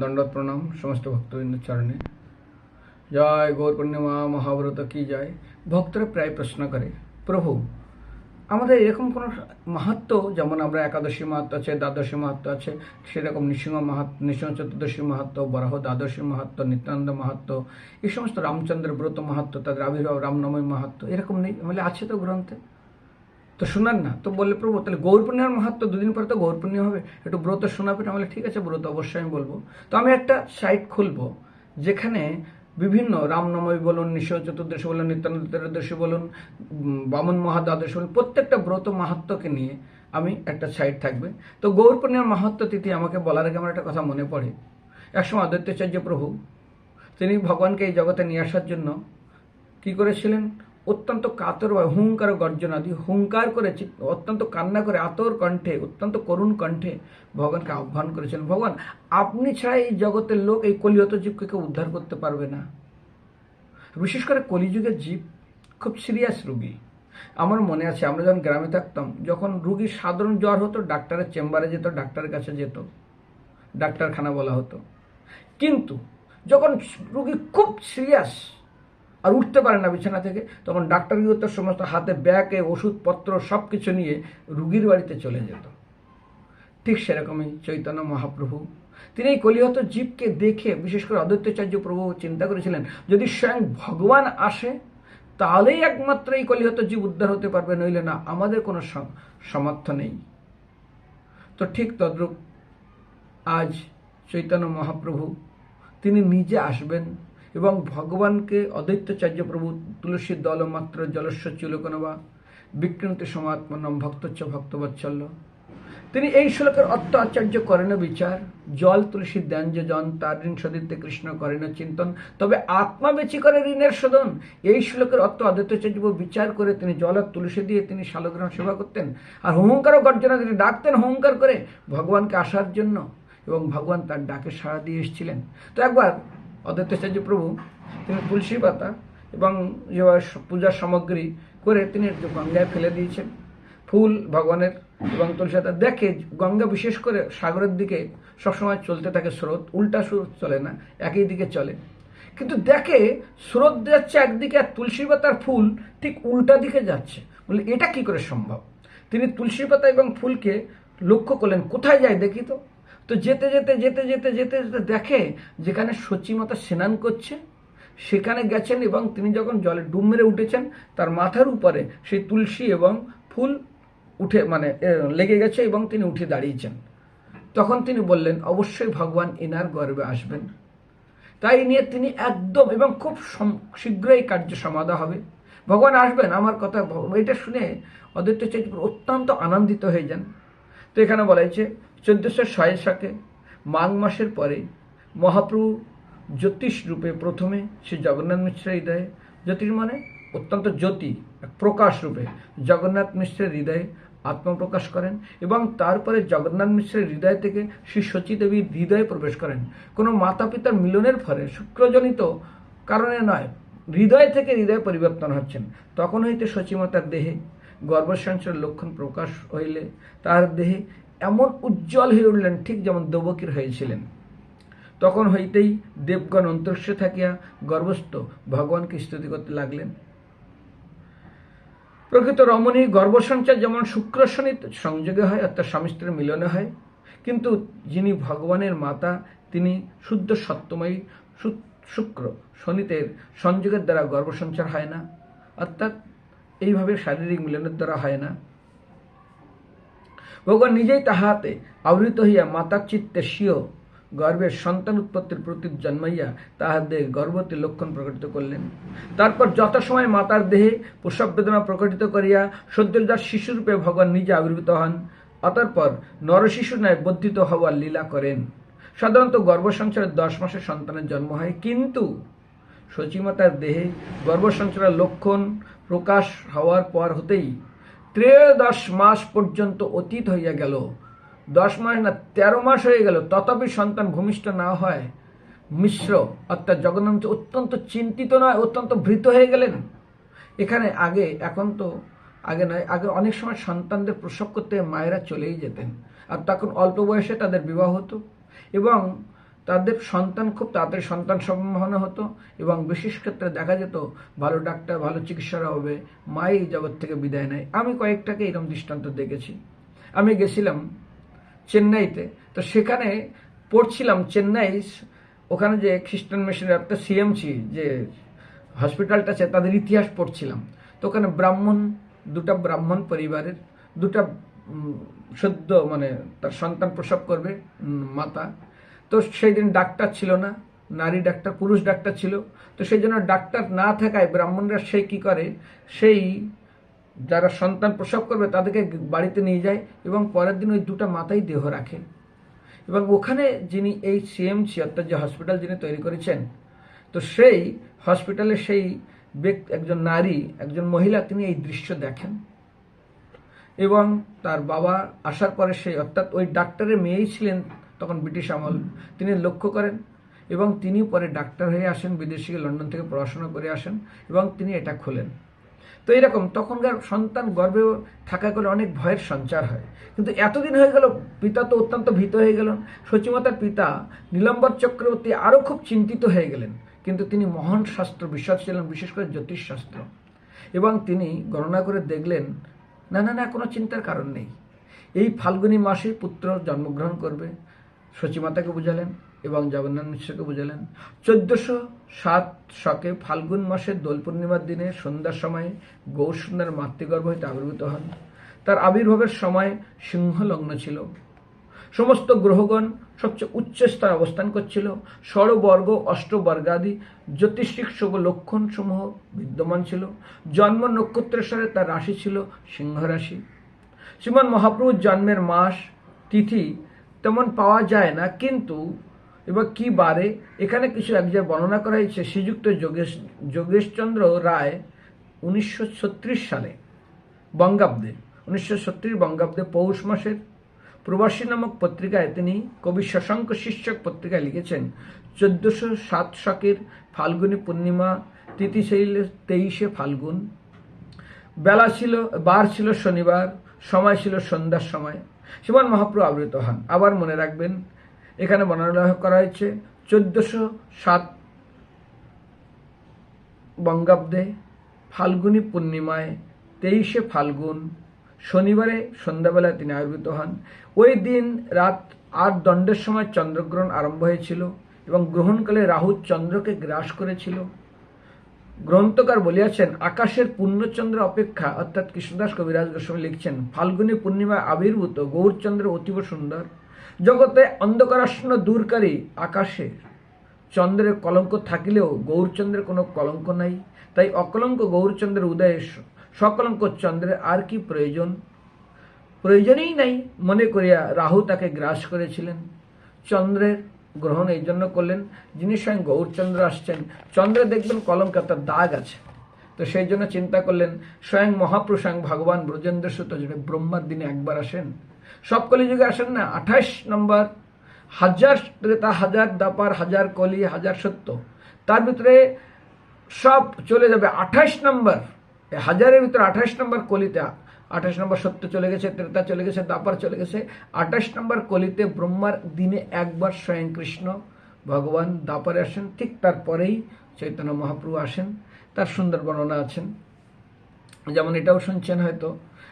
দণ্ডত প্রণাম সমস্ত ভক্তবৃন্দ চরণে। জয় গৌর পূর্ণিমা মহাব্রত কি জয়? ভক্তরা প্রায় প্রশ্ন করে, প্রভু, আমাদের এরকম কোনো মাহাত্ম, যেমন আমরা একাদশী মাহাত্ম আছে, দ্বাদশী মাহাত্ম আছে, সেরকম নৃসিংহ মাহাত্ম নৃসিংহ চতুর্দশী মাহাত্ম, বরাহ দ্বাদশী মাহাত্ম, নিত্যানন্দ মাহাত্ম, এই সমস্ত রামচন্দ্র ব্রত মাহাত্ম, তাদের আবির্ভাব রামনবমী মাহাত্ম, এরকম নেই? বলে, আছে তো গ্রন্থে। তো শোনান না, তো বললে প্রভু, তাহলে গৌর পূর্ণিমার মাহাত্ম দুদিন পরে তো গৌর পূর্ণিমা হবে। একটু ব্রত শোনাবেন বলে ঠিক আছে ব্রত, অবশ্যই আমি বলব। তো আমি একটা সাইট খুলবো, যেখানে বিভিন্ন রামনবমী বলুন নিঃস্ব চতুর্দশী বলুন, নিত্যানন্দ বলুন বামন মহাদ্বাদশী বলুন, প্রত্যেকটা ব্রত মাহাত্মকে নিয়ে আমি একটা সাইট থাকবে। তো গৌর পূর্ণিমার মাহাত্ম তিথি আমাকে বলার আগে আমার একটা কথা মনে পড়ে। একসময় আদিত্যাচার্য প্রভু, তিনি ভগবানকে এই জগতে নিয়ে আসার জন্য কি করেছিলেন? অত্যন্ত কাতর বা হুঙ্কার গর্জনাদি হুঙ্কার করে অত্যন্ত কান্না করে আতর কণ্ঠে, অত্যন্ত করুণ কণ্ঠে ভগবানকে আহ্বান করেছিলেন ভগবান, আপনি ছাড়া এই জগতের লোক এই কলিহত জীবকে কেউ উদ্ধার করতে পারবে না। বিশেষ করে কলিযুগের জীব খুব সিরিয়াস রুগী। আমার মনে আছে, আমরা যখন গ্রামে থাকতাম, যখন রুগীর সাধারণ জ্বর হতো, ডাক্তারের চেম্বারে যেত, ডাক্তারের কাছে যেত, ডাক্তারখানা বলা হতো। কিন্তু যখন রুগী খুব সিরিয়াস আর উঠতে পারে না বিছানা থেকে। তখন ডাক্তার করতো সমস্ত হাতে ব্যাগে, ওষুধপত্র সব কিছু নিয়ে রুগীর বাড়িতে চলে যেত। ঠিক সেরকমই চৈতন্য মহাপ্রভু। তিনি এই কলিহত জীবকে দেখে, বিশেষ করে অদ্বৈতাচার্য প্রভু চিন্তা করেছিলেন, যদি স্বয়ং ভগবান আসে, তাহলেই একমাত্র এই কলিহত জীব উদ্ধার হতে পারবে, নইলে না আমাদের কোনো সম- সামর্থ্য নেই। তো ঠিক তদ্রূপ আজ চৈতন্য মহাপ্রভু, তিনি নিজে আসবেন এবং ভগবানকে অদ্বৈতাচার্য প্রভু তুলসীর দল মাত্র জলস্ব চুলকনবা বিক্রান্তি সমাত্মনম ভক্তচ্চ ভক্তবৎসল্য। তিনি এই শ্লোকের অর্থ আচার্য করেন বিচার। জল, তুলসী দেন যে জন তার ঋণ সদিতে কৃষ্ণ করেন চিন্তন। তবে আত্মা বেচি করে ঋণের শোধন। এই শ্লোকের অর্থ প্রভু বিচার করে তিনি জল আর তুলসী দিয়ে তিনি শালগ্রাম সেবা করতেন। আর হুঙ্কারও গর্জনা তিনি ডাকতেন হুঙ্কার করে ভগবানকে আসার জন্য। এবং ভগবান তার ডাকে সাড়া দিয়ে এসেছিলেন। তো একবার অদ্বৈতাচার্য প্রভু, তিনি তুলসী পাতা এবং পূজার সামগ্রী করে তিনি গঙ্গায় ফেলে দিয়েছেন। ফুল ভগবানের এবং তুলসী পাতা দেখে গঙ্গা বিশেষ করে সাগরের দিকে সবসময় চলতে থাকে স্রোত, উল্টা স্রোত চলে না, একই দিকে চলে। কিন্তু দেখে স্রোত যাচ্ছে একদিকে আর তুলসী পাতার ফুল ঠিক উল্টা দিকে যাচ্ছে। বলে, এটা কি করে সম্ভব? তিনি তুলসী পাতা এবং ফুলকে লক্ষ্য করলেন, কোথায় যায় দেখি তো? তো যেতে যেতে যেতে যেতে যেতে যেতে দেখে যেখানে সচিমাতা স্নান করছে, সেখানে গেছেন এবং তিনি যখন জলে ডুব মেরে উঠেছেন, তার মাথার উপরে সেই তুলসী এবং ফুল উঠে মানে লেগে গেছে এবং তিনি উঠে দাঁড়িয়েছেন। তখন তিনি বললেন, অবশ্যই ভগবান এনার গর্বে আসবেন। তাই নিয়ে তিনি একদম এবং খুব শীঘ্রই কার্য সমাধা হবে। ভগবান আসবেন, আমার কথা এটা শুনে অদ্বৈত চৈতন্য অত্যন্ত আনন্দিত হয়ে যান। তো এখানে বলা হয়েছে চোদ্দশো ছয় সাকে মাঘ মাসের পরে মহাপ্রভু জ্যোতিষ রূপে প্রথমে শ্রী জগন্নাথ মিশ্রের হৃদয়ে, জ্যোতিষ মানে অত্যন্ত জ্যোতি প্রকাশ রূপে জগন্নাথ মিশ্রের হৃদয়ে আত্মপ্রকাশ করেন এবং তারপরে জগন্নাথ মিশ্রের হৃদয় থেকে শ্রী শচী দেবীর হৃদয়ে প্রবেশ করেন। কোনো মাতা পিতার মিলনের ফলে শুক্রজনিত কারণে নয়, হৃদয় থেকে হৃদয় পরিবর্তন হচ্ছেন। তখন হইতে শচীমাতার দেহে গর্ভসঞ্চার লক্ষণ প্রকাশ হইলে তার দেহে এমন উজ্জ্বল হয়ে উঠলেন ঠিক যেমন দেবকীর হয়েছিলেন। তখন হইতেই দেবগণ অন্তর্ষ থাকিয়া গর্ভস্থ। ভগবানকে স্তুতি করতে লাগলেন। প্রকৃত রমণী গর্ভসঞ্চার যেমন শুক্র শনি সংযোগে হয়, অর্থাৎ স্বামী স্ত্রীর মিলনে হয়, কিন্তু যিনি ভগবানের মাতা, তিনি শুদ্ধ সত্যময়ী শুক্র। শনিতের সংযোগের দ্বারা গর্ভসঞ্চার হয় না, অর্থাৎ এইভাবে শারীরিক মিলনের দ্বারা হয় না। ভগবান নিজেই তাহাতে আবৃত হইয়া মাতার চিত্তে স্বীয় গর্ভের সন্তান উৎপত্তির প্রতি জন্মাইয়া তাহাদের গর্ভবতী লক্ষণ প্রকটিত করলেন। তারপর যথাসময় মাতার দেহে প্রসব বেদনা প্রকটিত করিয়া সদ্যজাত শিশুরূপে ভগবান নিজে আবির্ভূত হন, অতঃপর নরশিশু ন্যায় বর্ধিত হওয়ার লীলা করেন। সাধারণত গর্ভসঞ্চারের দশ মাসে সন্তানের জন্ম হয়, কিন্তু সচিমাতার দেহে গর্ভসঞ্চারের লক্ষণ প্রকাশ হওয়ার পর হতেই ত্রয়োদশ মাস পর্যন্ত অতীত হইয়া গেল। দশ মাস না তেরো মাস হয়ে গেল, তথাপি সন্তান ভূমিষ্ঠ না হয়। মিশ্র, অর্থাৎ জগন্নাথ অত্যন্ত চিন্তিত নয়, অত্যন্ত ভীত হয়ে গেলেন। এখানে আগে, এখন তো আগে নয়, আগে অনেক সময় সন্তানদের প্রসব করতে মায়েরা চলেই যেতেন। আর তখন অল্প বয়সে তাদের বিবাহ হতো। এবং তাদের সন্তান খুব তাড়াতাড়ি সন্তান সম্ভাবনা হতো এবং বিশেষ ক্ষেত্রে দেখা যেত ভালো ডাক্তার, ভালো চিকিৎসার হবে মাই এই জগৎ থেকে বিদায় নেয়। আমি কয়েকটাকে এরকম দৃষ্টান্ত দেখেছি। আমি গেছিলাম চেন্নাইতে, তো সেখানে পড়ছিলাম চেন্নাই, ওখানে যে খ্রিস্টান মিশনের একটা সিএমসি যে হসপিটালটা আছে, তাদের ইতিহাস পড়ছিলাম। তো ওখানে ব্রাহ্মণ, দুটা ব্রাহ্মণ পরিবারের, দুটা সদ্য মানে তার সন্তান প্রসব করবে মাতা। তো সেই দিন ডাক্তার ছিল না, নারী ডাক্তার, পুরুষ ডাক্তার ছিল। তো সেই জন্য ডাক্তার না থাকায় ব্রাহ্মণরা সে কি করে? সেই যারা সন্তান প্রসব করবে তাদেরকে বাড়িতে নিয়ে যায় এবং পরের দিন ওই দুটো মাথায় দেহ রাখে। এবং ওখানে যিনি এই সিএমসি অর্থাৎ যে হসপিটাল যিনি তৈরি করেছেন, তো সেই হসপিটালে সেই ব্যক্তি, একজন নারী, একজন মহিলা তিনি এই দৃশ্য দেখেন। এবং তার বাবা আসার পরে সেই, অর্থাৎ ওই ডাক্তারের মেয়েই ছিলেন তখন ব্রিটিশ আমল তিনি লক্ষ্য করেন এবং তিনি পরে ডাক্তার হয়ে আসেন, বিদেশি লন্ডন থেকে পড়াশোনা করে আসেন এবং তিনি এটা খোলেন। তো এরকম তখনকার সন্তান গর্ভে থাকা করে অনেক ভয়ের সঞ্চার হয়। কিন্তু এতদিন হয়ে গেল, পিতা তো অত্যন্ত ভীত হয়ে গেলেন। সচিমাতার পিতা নীলম্বর চক্রবর্তী আরও খুব চিন্তিত হয়ে গেলেন। কিন্তু তিনি মহান শাস্ত্র বিশ্বাস ছিলেন, বিশেষ করে জ্যোতিষ শাস্ত্র। এবং তিনি গণনা করে দেখলেন, না না না, কোনো চিন্তার কারণ নেই। এই ফাল্গুনী মাসে পুত্র জন্মগ্রহণ করবে সচিমাতাকে বুঝালেন এবং জগন্নাথ মিশ্রকে বুঝালেন। চোদ্দশো সাত শকে ফাল্গুন মাসের দোল পূর্ণিমার দিনে সন্ধ্যার সময় গৌরসুন্দর মাতৃগর্ভ হইতে আবির্ভূত হন। তার আবির্ভাবের সময় সিংহ লগ্ন ছিল। সমস্ত গ্রহগণ সবচেয়ে উচ্চ স্তরে অবস্থান করছিল। ষড়বর্গ, অষ্টবর্গাদি, জ্যোতিষিক শুভ লক্ষণ সমূহ বিদ্যমান ছিল। জন্ম নক্ষত্রের সাথে তার রাশি ছিল সিংহ রাশি শ্রীমান মহাপ্রভুর জন্মের মাস, তিথি তেমন পাওয়া যায় না, কিন্তু এবার কি বারে? এখানে কিছু এক জায়গায় বর্ণনা করা হয়েছে, শ্রীযুক্ত যোগেশ, যোগেশচন্দ্র রায় উনিশশো ছত্রিশ সালে বঙ্গাব্দে, উনিশশো ছত্রিশ বঙ্গাব্দে পৌষ মাসের প্রবাসী নামক পত্রিকায় তিনি কবি শশাঙ্ক শীর্ষক পত্রিকায় লিখেছেন, চোদ্দশো সাত শকের ফাল্গুনী পূর্ণিমা, তিথি ছিল তেইশে ফাল্গুন, বেলা ছিল, বার ছিল শনিবার, সময় ছিল সন্ধ্যার সময়। শ্রীমান মহাপ্রভু আবৃত হন। আবার মনে রাখবেন, এখানে বর্ণনা করা হয়েছে, চোদ্দশো সাত বঙ্গাব্দে ফাল্গুনী পূর্ণিমায় তেইশে ফাল্গুন, শনিবারে সন্ধ্যাবেলায় তিনি আবির্ভূত হন। ওই দিন রাত আট দণ্ডের সময় চন্দ্রগ্রহণ আরম্ভ হয়েছিল এবং গ্রহণকালে রাহু চন্দ্রকে গ্রাস করেছিল। গ্রন্থকার বলিয়াছেন, আকাশের পূর্ণচন্দ্র অপেক্ষা অর্থাৎ কৃষ্ণদাস কবিরাজ গোস্বামী লিখছেন, ফাল্গুনী পূর্ণিমায় আবির্ভূত গৌরচন্দ্র অতীব সুন্দর। জগতে অন্ধকারাচ্ছন্ন দূরকারী আকাশে চন্দ্রের কলঙ্ক থাকিলেও গৌরচন্দ্রের কোনো কলঙ্ক নাই। তাই অকলঙ্ক গৌরচন্দ্রের উদয়ে সকলঙ্ক চন্দ্রের আর কি প্রয়োজন? প্রয়োজনেই নাই মনে করিয়া রাহু তাকে গ্রাস করেছিলেন। চন্দ্রের গ্রহণ এই জন্য করলেন যিনি স্বয়ং গৌরচন্দ্র আসছেন। চন্দ্রে দেখবেন কলঙ্ক তার দাগ আছে। তো সেই জন্য চিন্তা করলেন, স্বয়ং মহাপুরুষ স্বয়ং ভগবান ব্রজেন্দ্র সুত যিনি ব্রহ্মার দিনে একবার আসেন। সব কলিযুগে আসেন না আঠাশ নম্বর, হাজার ত্রেতা, হাজার দাপার, হাজার কলি, হাজার সত্য। তার ভিতরে সব চলে যাবে আঠাশ নম্বর। হাজারের ভিতরে আঠাশ নম্বর কলিতে আঠাশ নম্বর সত্য চলে গেছে, ত্রেতা চলে গেছে দাপার চলে গেছে। আঠাশ নম্বর কলিতে ব্রহ্মার দিনে একবার স্বয়ং কৃষ্ণ ভগবান দাপারে আসেন, ঠিক তারপরেই চৈতন্য মহাপ্রভু আসেন, তার সুন্দর বর্ণনা আছেন। যেমন এটাও শুনছেন হয়তো।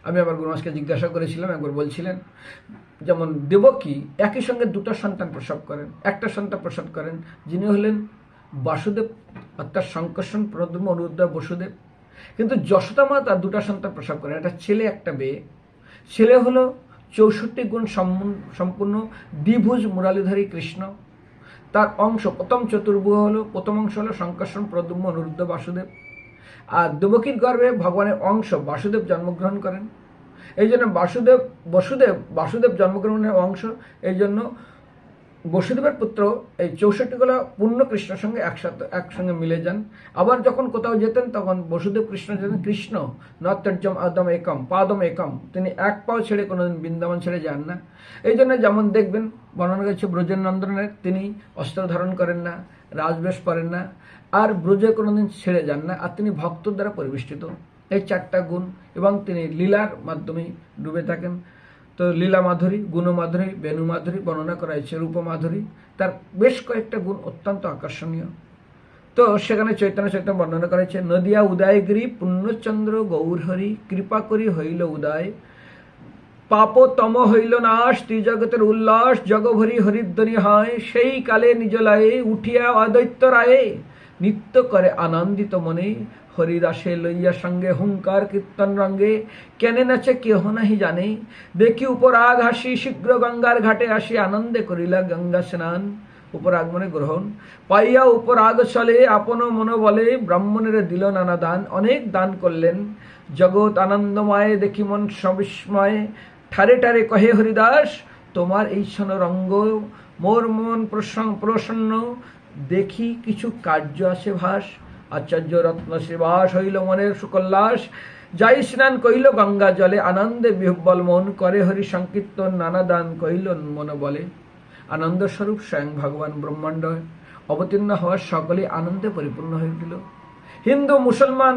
আমি আমার গুরুমাসকে জিজ্ঞাসা করেছিলাম, একবার বলছিলেন, যেমন দেবকী একই সঙ্গে দুটো সন্তান প্রসব করেন, একটা সন্তান প্রসব করেন, যিনি হলেন বাসুদেব, অর্থাৎ শঙ্কর্ষণ প্রদ্যুম্ন অনুরুদ্ধ বসুদেব। কিন্তু যশোদা মা তার দুটো সন্তান প্রসব করেন। একটা ছেলে, একটা মেয়ে। ছেলে হলো চৌষট্টি গুণ সম্পূর্ণ- দ্বিভুজ মুরালিধারী কৃষ্ণ। তার অংশ, প্রথম চতুর্ভুজ হলো, প্রথম অংশ হলো শঙ্কর্ষণ প্রদ্যুম্ন, অনুরুদ্ধ বাসুদেব। আর দেবকীর গর্ভে ভগবানের অংশ বাসুদেব জন্মগ্রহণ করেন। এই জন্য বাসুদেব, বসুদেব, বাসুদেব জন্মগ্রহণের অংশ। এই জন্য বসুদেবের পুত্র এই চৌষট্টিগুলো পূর্ণ কৃষ্ণের সঙ্গে একসাথে একসঙ্গে মিলে যান। আবার যখন কোথাও যেতেন, তখন বসুদেব কৃষ্ণ যেতেন, কৃষ্ণ নত্যর্যম আদম একম, পাদম একম। তিনি এক পাও ছেড়ে কোনোদিন বৃন্দাবন ছেড়ে যান না। এই জন্য যেমন দেখবেন, বর্ণনা গেছে ব্রজের নন্দনের তিনি অস্ত্র ধারণ করেন না, রাজবেশ পরেন না, আর ব্রজে কোনোদিন ছেড়ে যান না, আর তিনি ভক্ত দ্বারা পরিবেষ্টিত। এই চারটা গুণ এবং তিনি লীলার মাধ্যমে ডুবে থাকেন। তো লীলা মাধুরী গুণমাধুরী বেণু মাধুরী বর্ণনা করা হয়েছে, রূপ মাধুরী। তার বেশ কয়েকটা গুণ অত্যন্ত আকর্ষণীয়। তো সেখানে চৈতন্য চৈতন্য বর্ণনা করা হয়েছে, নদিয়া উদয়গিরি পূর্ণচন্দ্র গৌরহরি কৃপা করি হইল উদয়। পাপতম হইল নাশ, ত্রিজগতের উল্লাস, জগভরি হরিধ্বনি হয়, সেই কালে নিজ লয়ে উঠিয়া অদৈত্য রায়ে, নিত্য করে আনন্দিত মনে হরিদাসে লইয়া সঙ্গে হুঙ্কার কীর্তন রঙ্গে। কেনে নাচে কেহ নাহি জানে। দেখি উপরাগ হাসি, শীঘ্র গঙ্গার ঘাটে আসি আনন্দে করিলা গঙ্গা স্নান। উপরাগ মানে গ্রহণ। পাইয়া উপরাগ চলে, আপন মন বলে, ব্রাহ্মণের দিল নানা দান। অনেক দান করলেন। জগৎ আনন্দময়, দেখি মন সবিস্ময়। ঠারে ঠারে কহে হরিদাস, তোমার এই রঙ্গ, মোর মন প্রসন্ন দেখি কিছু কার্য আছে ভাস। আচার্য রত্ন শ্রীবাস হইল মনের সুকল্লাস। যাই স্নান কইল গঙ্গা জলে, আনন্দে বিহ্বল মন করে হরি সংকীর্তন, নানা দান কইল মন বলে আনন্দস্বরূপ স্বয়ং ভগবান ব্রহ্মাণ্ড। অবতীর্ণ হওয়ার সকলে আনন্দে পরিপূর্ণ হয়ে উঠিল। হিন্দু, মুসলমান,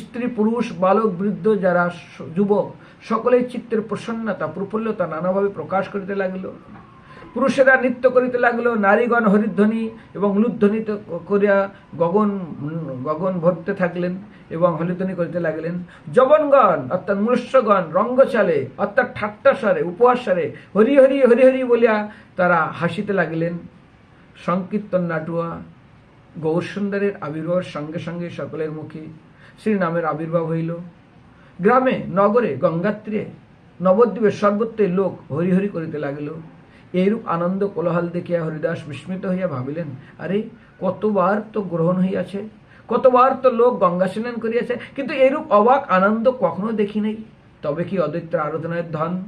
স্ত্রী, পুরুষ, বালক, বৃদ্ধ যারা যুবক, সকলেই চিত্তের প্রসন্নতা, প্রফুল্লতা নানাভাবে প্রকাশ করিতে লাগিল। পুরুষেরা নৃত্য করিতে লাগল, নারীগণ হরিধ্বনি এবং লুধ্বনিত করিয়া গগন গগন ভরতে থাকলেন এবং হরিধ্বনি করিতে লাগলেন। যবনগণ, অর্থাৎ মনুষ্যগণ, রঙ্গচালে, অর্থাৎ ঠাট্টা স্বরে উপহাস স্বরে হরি হরি হরি হরি বলিয়া তারা হাসিতে লাগিলেন। সংকীর্তন নাটুয়া গৌরসুন্দরের আবির্ভাবের সঙ্গে সঙ্গে সকলের মুখে শ্রীনামের আবির্ভাব হইল। গ্রামে, নগরে, গঙ্গাত্রে নবদ্বীপের সর্বত্রই লোক হরিহরি করিতে লাগিল। এইরূপ আনন্দ কোলাহল দেখিয়া হরিদাস বিস্মিত হইয়া ভাবিলেন, আরে, কতবার তো গ্রহণ হইয়াছে, কতবার তো লোক গঙ্গা স্নান করিয়াছে, কিন্তু এরূপ অবাক আনন্দ কখনো দেখি নাই। তবে কি অদ্বৈতের আরাধনায় ধন?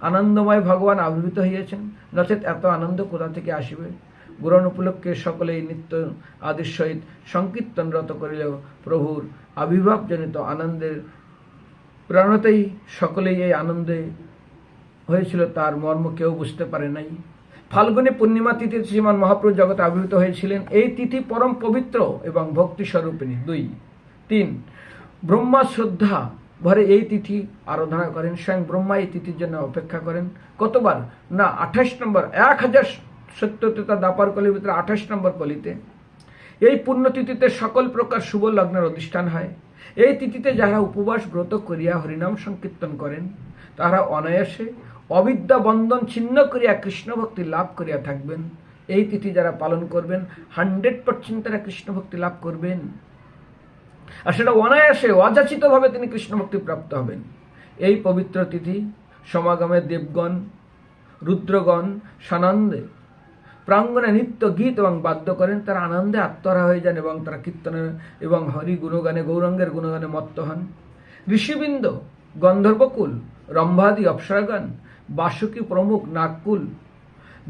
আনন্দময় ভগবান আবির্ভূত হইয়াছেন, নচেত এত আনন্দ কোথা থেকে আসিবে? গ্রহণ উপলক্ষে সকলেই নিত্য আদির সহিত সংকীর্তনরত করিলেও প্রভুর আবির্ভাবজনিত আনন্দের প্রাণতেই সকলেই এই আনন্দে হয়েছিল, তার মর্ম কেউ বুঝতে পারে নাই। ফাল্গুনে পূর্ণিমা তিথিতে শ্রীমান মহাপ্রভু জগতে আবির্ভূত হয়েছিলেন। এই তিথি পরম পবিত্র এবং ভক্তি স্বরূপিণী দুই। তিন। ব্রহ্মা শ্রদ্ধা ভরে এই তিথি আরাধনা করেন, স্বয়ং ব্রহ্মা এই তিথির জন্য অপেক্ষা করেন। কতবার? না, আঠাশ নম্বর, এক হাজার সত্যতা দাপার কলির ভিতরে আঠাশ নম্বর কলিতে। এই পুণ্যতিথিতে সকল প্রকার শুভ লগ্নের অধিষ্ঠান হয়। এই তিথিতে যারা উপবাস ব্রত করিয়া হরিনাম সংকীর্তন করেন, তারা অনায়াসে অবিদ্যা বন্ধন ছিন্ন করিয়া কৃষ্ণ ভক্তি লাভ করিয়া থাকবেন। এই তিথি যারা পালন করবেন, হান্ড্রেড পার্সেন্ট তারা কৃষ্ণ ভক্তি লাভ করবেন। আর সেটা অনায়াসে, অযাচিতভাবে তিনি কৃষ্ণ ভক্তি প্রাপ্ত হবেন। এই পবিত্র তিথি সমাগমে দেবগণ, রুদ্রগণ, সানন্দে প্রাঙ্গণে নৃত্য গীত এবং বাদ্য করেন, তারা আনন্দে আত্মহারা হয়ে যান এবং তারা কীর্তনে এবং হরি গুণগানে, গৌরাঙ্গের গুণগানে মত্ত হন। ঋষিবৃন্দ, গন্ধর্বকুল, রম্ভাদি, অপ্সরাগণ বাসুকী প্রমুখ নাগকুল,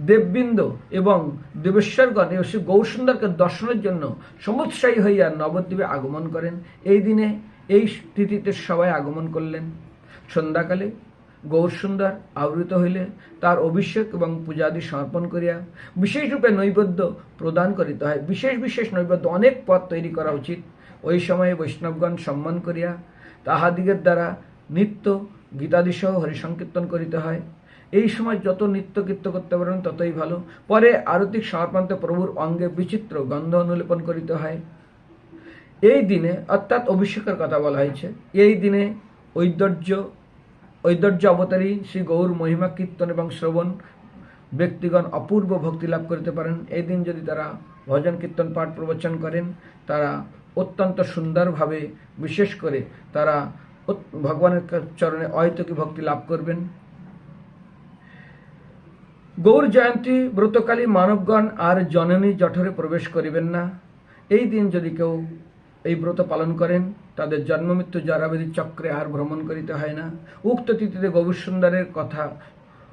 দেববৃন্দ এবং দেবেশ্বরগণ এবং শ্রী গৌরসুন্দরকে দর্শনের জন্য সমুৎসাহী হইয়া নবদ্বীপে আগমন করেন। এই দিনে এই তিথিতে সবাই আগমন করলেন। সন্ধ্যাকালে গৌরসুন্দর আবৃত হইলে তার অভিষেক এবং পূজাদি সমর্পণ করিয়া বিশেষ রূপে নৈবেদ্য প্রদান করিতে হয়। বিশেষ বিশেষ নৈবেদ্য অনেক পথ তৈরি করা উচিত। ওই সময়ে বৈষ্ণবগণ সম্মান করিয়া তাহাদিগের দ্বারা নিত্য গীতাদিসহ হরিসংকীর্তন করিতে হয়। এই সময় যত নৃত্য কীর্ত করতে পারেন, ততই ভালো। পরে আরতিক সমর্পণতে প্রভুর অঙ্গে বিচিত্র গন্ধ অনুলেপন করিতে হয়। এই দিনে অর্থাৎ অভিষেকের কথা বলা হয়েছে, এই দিনে ঐশ্বর্য ঐশ্বর্য অবতারী শ্রী গৌর মহিমা কীর্তন এবং শ্রবণ ব্যক্তিগণ অপূর্ব ভক্তি লাভ করতে পারেন। এই দিন যদি তারা ভজন কীর্তন পাঠ প্রবচন করেন, তারা অত্যন্ত সুন্দরভাবে, বিশেষ করে তারা ভগবানের চরণে অহেতুকী ভক্তি লাভ করবেন? গৌর জয়ন্তী ব্রতকালী মানবগণ আর জননী জঠরে প্রবেশ করিবেন না। এই দিন যদি কেউ এই ব্রত পালন করেন, তাদের জন্মমৃত্যু জরাবেদী চক্রে আর ভ্রমণ করিতে হয় না। উক্ত তিথিতে গৌর সুন্দরের কথা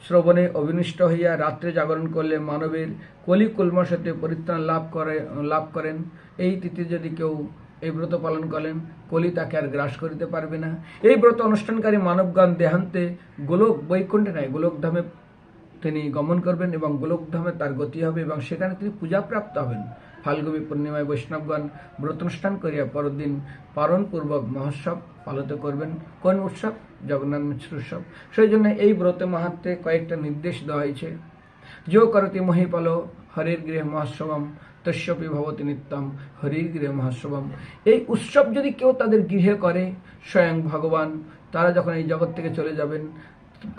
শ্রবণে অবিনিষ্ট হইয়া রাত্রে জাগরণ করলে মানবের কলি কুলমশতে পরিত্রাণ লাভ করে লাভ করেন। এই তিথি যদি কেউ এই ব্রত পালন করেন, কলি তাকে আর গ্রাস করিতে পারবে না। এই ব্রত অনুষ্ঠানকারী মানবগণ দেহান্তে গোলক বৈকুণ্ঠে নাই গোলকধামে তিনি গমন করবেন এবং গোলকধামে তার গতি হবে এবং সেখানে তিনি পূজাপ্রাপ্ত হবেন। ফাল্গুনী পূর্ণিমায় বৈষ্ণবগণ ব্রত অনুষ্ঠান করিয়া পরদিন পালনপূর্বক মহোৎসব পালিত করবেন। কোন উৎসব? জগন্নাথ মিশ্র উৎসব। সেই জন্য এই ব্রত মাহাত্মে কয়েকটা নির্দেশ দেওয়া হয়েছে। যো করতি মহিপাল, হরির গৃহে মহোৎসবম তস্যপি ভবতি নিত্যম, হরির গৃহে মহোৎসবম এই উৎসব যদি কেউ তাদের গৃহে করে, স্বয়ং ভগবান, তারা যখন এই জগৎ থেকে চলে যাবেন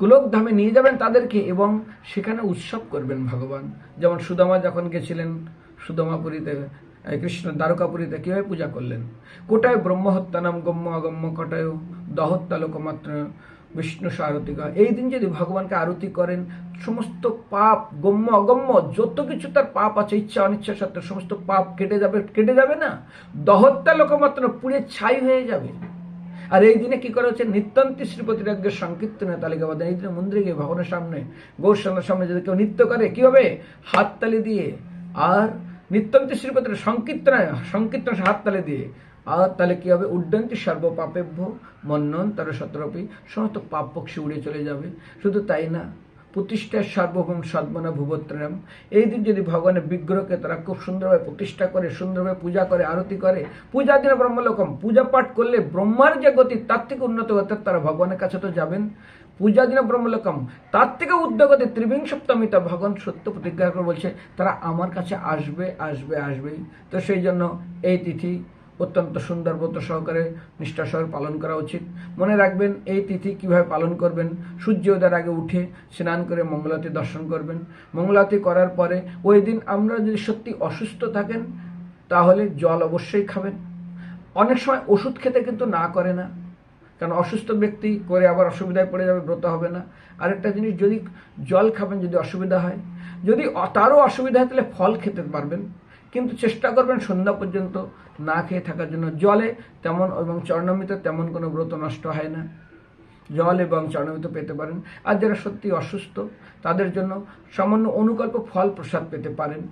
গোলক ধামে নিয়ে যাবেন তাদেরকে এবং সেখানে উৎসব করবেন ভগবান। যেমন সুদামা যখন গেছিলেন, সুদামাপুরীতে কৃষ্ণ দ্বারকাপুরীতে কীভাবে পূজা করলেন? কোটায় ব্রহ্মহত্যা নাম গম্য অগম্য কটায়, দহত্যা লোকমাত্র বিষ্ণু সারতিকা এই দিন যদি ভগবানকে আরতি করেন, সমস্ত পাপ গম্য অগম্য, যত কিছু তার পাপ আছে, ইচ্ছা অনিচ্ছা সত্ত্বেও সমস্ত পাপ কেটে যাবে কেটে যাবে না? দহত্যা লোকমাত্র পুড়ে ছাই হয়ে যাবে। আর এই দিনে কি করা হচ্ছে? নিত্যান্তি শ্রীপতি রাজ্যের সংকীর্তনের তালিকাবদ্ধ। এই দিনে মন্দিরে গিয়ে ভগবানের সামনে গৌরসালার সামনে যদি কেউ নৃত্য করে কি হবে হাততালি দিয়ে। আর নিত্যান্তি শ্রীপতির সংকীর্তনায় সংকীর্তন হাততালি দিয়ে। আর তাহলে কি হবে? উড্ডন্তি সর্বপাপেভ্য মন্নন তার সতরপি সমস্ত পাপ পক্ষী উড়ে চলে যাবে। শুধু তাই না প্রতিষ্ঠার সার্বভৌম সদ্মনা ভুবত্রম। এই দিন যদি ভগবানের বিগ্রহকে তারা খুব সুন্দরভাবে প্রতিষ্ঠা করে, সুন্দরভাবে পূজা করে, আরতি করে, পূজা দিনে ব্রহ্মলোকম, পূজা পাঠ করলে ব্রহ্মার যে গতি, তার থেকে উন্নত হতে তারা ভগবানের কাছে তো যাবেন। পূজা দিনে ব্রহ্মলোকম, তার থেকে উদ্যোগতে ত্রিবিং সপ্তমীতা ভগবান সত্য প্রতিজ্ঞা করে বলছে, তারা আমার কাছে আসবে আসবে, আসবেই। তো সেই জন্য এই তিথি অত্যন্ত সুন্দর ব্রত সহকারে নিষ্ঠা সহকারে পালন করা উচিত। মনে রাখবেন, এই তিথি কীভাবে পালন করবেন? সূর্য ওদের আগে উঠে স্নান করে মঙ্গলাতি দর্শন করবেন। মঙ্গলাতি করার পরে ওই দিন আমরা যদি সত্যি অসুস্থ থাকেন, তাহলে জল অবশ্যই খাবেন। অনেক সময় ওষুধ খেতে কিন্তু না করে না। কারণ অসুস্থ ব্যক্তি করে আবার অসুবিধায় পড়ে যাবে, ব্রত হবে না। আরেকটা জিনিস, যদি জল খাবেন যদি অসুবিধা হয়, যদি তারও অসুবিধা হয়, তাহলে ফল খেতে পারবেন। কিন্তু চেষ্টা করবেন সন্ধ্যা পর্যন্ত না খেয়ে থাকার জন্য। জলে তেমন এবং চরণমিতে তেমন কোনো ব্রত নষ্ট হয় না। জল এবং চরণমিত পেতে পারেন। আর যারা সত্যি অসুস্থ, তাদের জন্য সামান্য অনুকল্প ফল প্রসাদ পেতে পারেন।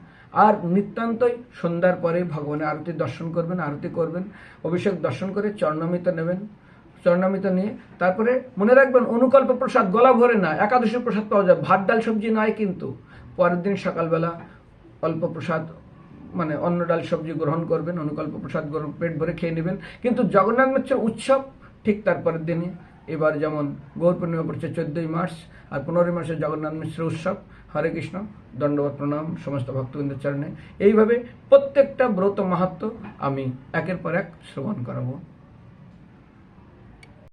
আর নিতান্তই সন্ধ্যার পরে ভগবানের আরতি দর্শন করবেন, আরতি করবেন, অভিষেক দর্শন করে চরণমিত নেবেন। চরণামিত নিয়ে তারপরে মনে রাখবেন অনুকল্প প্রসাদ গলা ভরে না একাদশী প্রসাদ পাওয়া যায়। ভাত, ডাল, সবজি নয় কিন্তু। পরের দিন সকালবেলা অল্প প্রসাদ মানে অন্য ডাল সবজি গ্রহণ করবেন, অনুকল্প প্রসাদ পেট ভরে খেয়ে নেবেন। কিন্তু জগন্নাথ মিত্রের উৎসব ঠিক তারপরের দিনে এবার যেমন গৌর পূর্ণিমা পড়ছে চোদ্দই মার্চ আর পনেরোই মাসে জগন্নাথ মিশ্র উৎসব। হরে কৃষ্ণ দণ্ডবত প্রণাম, সমস্ত ভক্তবৃন্দের চরণে। এইভাবে প্রত্যেকটা ব্রত মাহাত্ম আমি একের পর এক শ্রবণ করাবো।